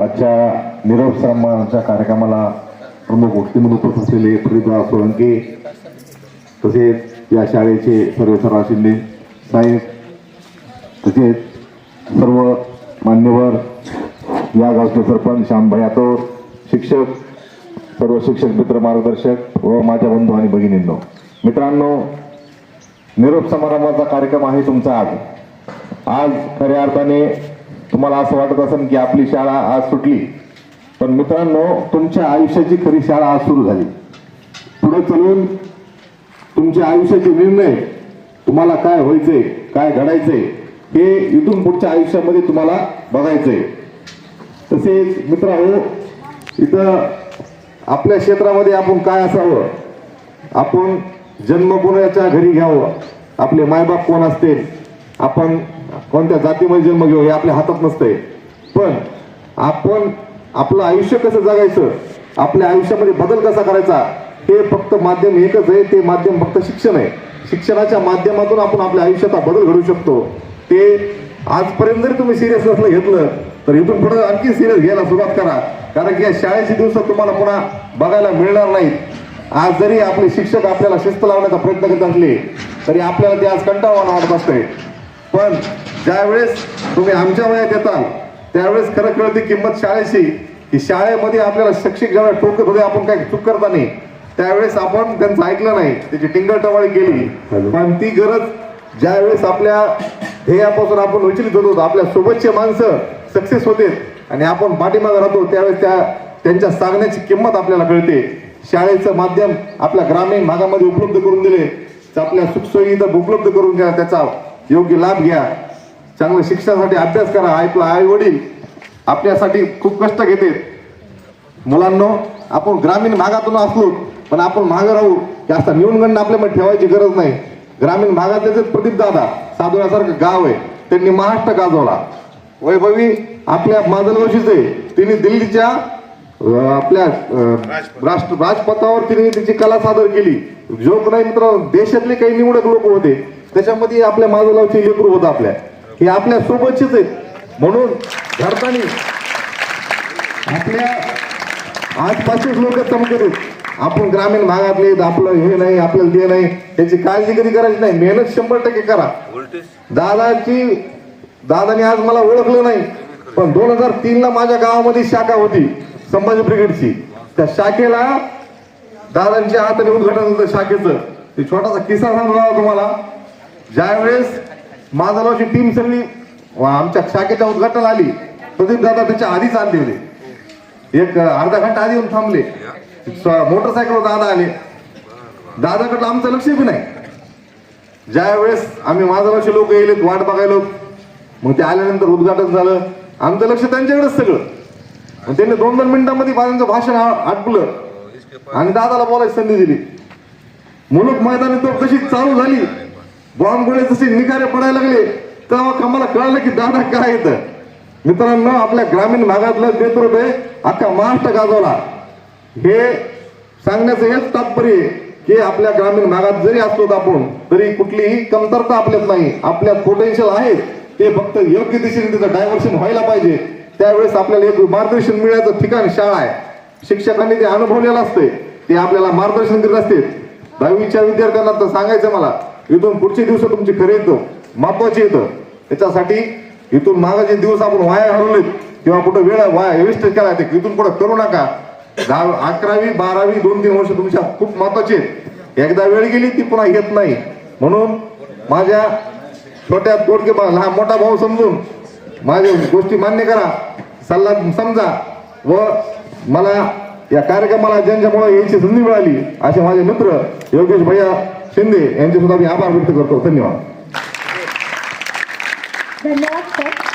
आजच्या निरोप सन्मानाच्या कार्यक्रमाला प्रमुख व्यक्तिमत्व उपस्थित असलेले प्रदीपराव सोळंके तसेच या शाळेचे सर्वेसर्वा शिंदे साहेब तसेच सर्व मान्यवर या गावचे सरपंच श्यामभाई आतोर शिक्षक सर्व शिक्षक मित्र मार्गदर्शक व माझ्या बंधू आणि भगिनींनो. मित्रांनो निरोप समारंभाचा कार्यक्रम आहे तुमचा आज. आज खऱ्या अर्थाने तुम्हाला असं वाटत असेल की आपली शाळा आज सुटली पण मित्रांनो तुमच्या आयुष्याची खरी शाळा आज सुरू झाली. पुढे चलून तुमच्या आयुष्याचे निर्णय तुम्हाला काय व्हायचंय काय घडायचंय हे इथून पुढच्या आयुष्यामध्ये तुम्हाला बघायचंय. तसेच मित्रांनो इथं आपल्या क्षेत्रामध्ये आपण काय असावं? आपण जन्म कोणाच्या घरी घ्यावं. आपले मायबाप कोण असतील? आपण कोणत्या जातीमध्ये जन्म घेऊ हे आपल्या हातात नसतंय. पण आपण आपलं आयुष्य कसं जगायचं? आपल्या आयुष्यामध्ये बदल कसा करायचा? हे फक्त माध्यम एकच आहे ते माध्यम फक्त शिक्षण आहे. शिक्षणाच्या माध्यमातून आपण आपल्या आयुष्याचा बदल घडू शकतो. ते आजपर्यंत जरी तुम्ही सिरियस नसलं घेतलं तर इथून पुढे आणखी सिरियस घ्यायला सुरुवात करा. कारण की या शाळेचे दिवस तुम्हाला पुन्हा बघायला मिळणार नाहीत. आज जरी आपले शिक्षक आपल्याला शिस्त लावण्याचा प्रयत्न करत असले तरी आपल्याला ते आज कंटाळवाणं वाटत असतंय. पण ज्यावेळेस तुम्ही आमच्या वयात येताल त्यावेळेस खरं कळते किंमत शाळेची की शाळेमध्ये आपल्याला शिक्षक जेव्हा टोकत होते आपण काय चूक करता नाही. त्यावेळेस आपण त्यांचं ऐकलं नाही त्याची टिंगल टवाळी केली पण ती गरज ज्यावेळेस आपल्या ध्येयापासून आपण विचलित होतो आपल्या सोबतचे माणसं सक्सेस होते आणि आपण पाठीमागे राहतो त्यावेळेस त्या त्यांच्या सांगण्याची किंमत आपल्याला कळते. शाळेचं माध्यम आपल्या ग्रामीण भागामध्ये उपलब्ध करून दिले आपल्या सुखसोयी उपलब्ध करून घ्या त्याचा योग्य लाभ घ्या. चांगलं शिक्षणासाठी अभ्यास करा. आपला आई वडील आपल्यासाठी खूप कष्ट घेते. मुलांनो आपण ग्रामीण भागातून असलो पण आपण मागे राहू. की असा न्यूनगंड आपल्यामध्ये ठेवायची गरज नाही. ग्रामीण भागातले प्रदीप दादा साधुण्यासारखं गाव आहे. त्यांनी महाराष्ट्र गाजवला. वैभवी आपल्या माजलवशीच आहे. तिने दिल्लीच्या आपल्या राष्ट्र राजपथावर तिने तिची कला सादर केली. जोक नाही मित्र देशातले काही निवडक लोक होते. त्याच्यामध्ये आपल्या माजलगावचे लेकरू होत आपल्या. हे आपल्या सोबतचेच आहेत. म्हणून भारताने आपल्या आजपासून लोक चमकत आहेत. आपण ग्रामीण भागातले आपलं हे नाही आपल्याला ते नाही त्याची काळजी कधी करायची नाही. मेहनत शंभर टक्के करा. दादाची दादाने आज मला ओळखलं नाही पण दोन हजार तीन ला माझ्या गावामध्ये शाखा होती संभाजी ब्रिगेडची. त्या शाखेला दादांच्या हाताने उद्घाटन होतं शाखेचं. ते छोटासा किस्सा सांगला तुम्हाला. ज्यावेळेस माझाची टीम सगळी आमच्या शाखेच्या उद्घाटन आली प्रदीप दादा त्याच्या आधीच आणले होते. एक अर्धा घंटा आधी येऊन थांबले. मोटरसायकल दादा आले. दादाकडलं आमचं लक्ष बी नाही. ज्या वेळेस आम्ही माझाशी लोक येले वाट बघायलो मग ते आल्यानंतर उद्घाटन झालं. आमचं लक्ष त्यांच्याकडेच सगळं. त्यांनी दोन दोन मिनिटांमध्ये माझ्यांचं भाषण आटपलं. आणि दादाला बोलायची संधी दिली. मुलूक मैदानी तो कशी चालू झाली? बॉम्बगोळे जसे निकारे पडायला लागले. तेव्हा आम्हाला कळालं की दादा काय येतं मित्रांनो आपल्या ग्रामीण भागातलं नेतृत्व आहे अख्खा महाराष्ट्र गाजवला. हे सांगण्याचं हेच तात्पर्य की आपल्या ग्रामीण भागात जरी असलो आपण तरी कुठलीही कमतरता आपल्यात नाही. आपल्यात पोटेन्शियल आहे ते फक्त योग्य दिशेने त्याचं डायव्हर्शन व्हायला पाहिजे. त्यावेळेस आपल्याला एक मार्गदर्शन मिळायचं ठिकाण शाळा आहे. शिक्षकांनी ते अनुभवलेलं असते ते आपल्याला मार्गदर्शन करीत असते दहावीच्या विद्यार्थ्यांना तर सांगायचं मला इथून पुढचे दिवस तुमची खरे येतं. महत्त्वाचे येतं. त्याच्यासाठी इथून मागाचे दिवस आपण वाया घालवलेत किंवा कुठं वेळ वाया वेस्ट केला ते इथून कुठं करू नका. दहा अकरावी बारावी दोन तीन वर्ष तुमच्या खूप महत्त्वाचे आहेत. एकदा वेळ गेली ती पुन्हा येत नाही. म्हणून माझ्या छोट्या तोडके लहान मोठा भाऊ समजून माझ्या गोष्टी मान्य करा. सल्ला समजा व मला या कार्यक्रमाला ज्यांच्यामुळे यायची संधी मिळाली असे माझे मित्र योगेश भैया शिंदे यांचे सुद्धा मी आभार व्यक्त करतो धन्यवाद धन्यवाद सर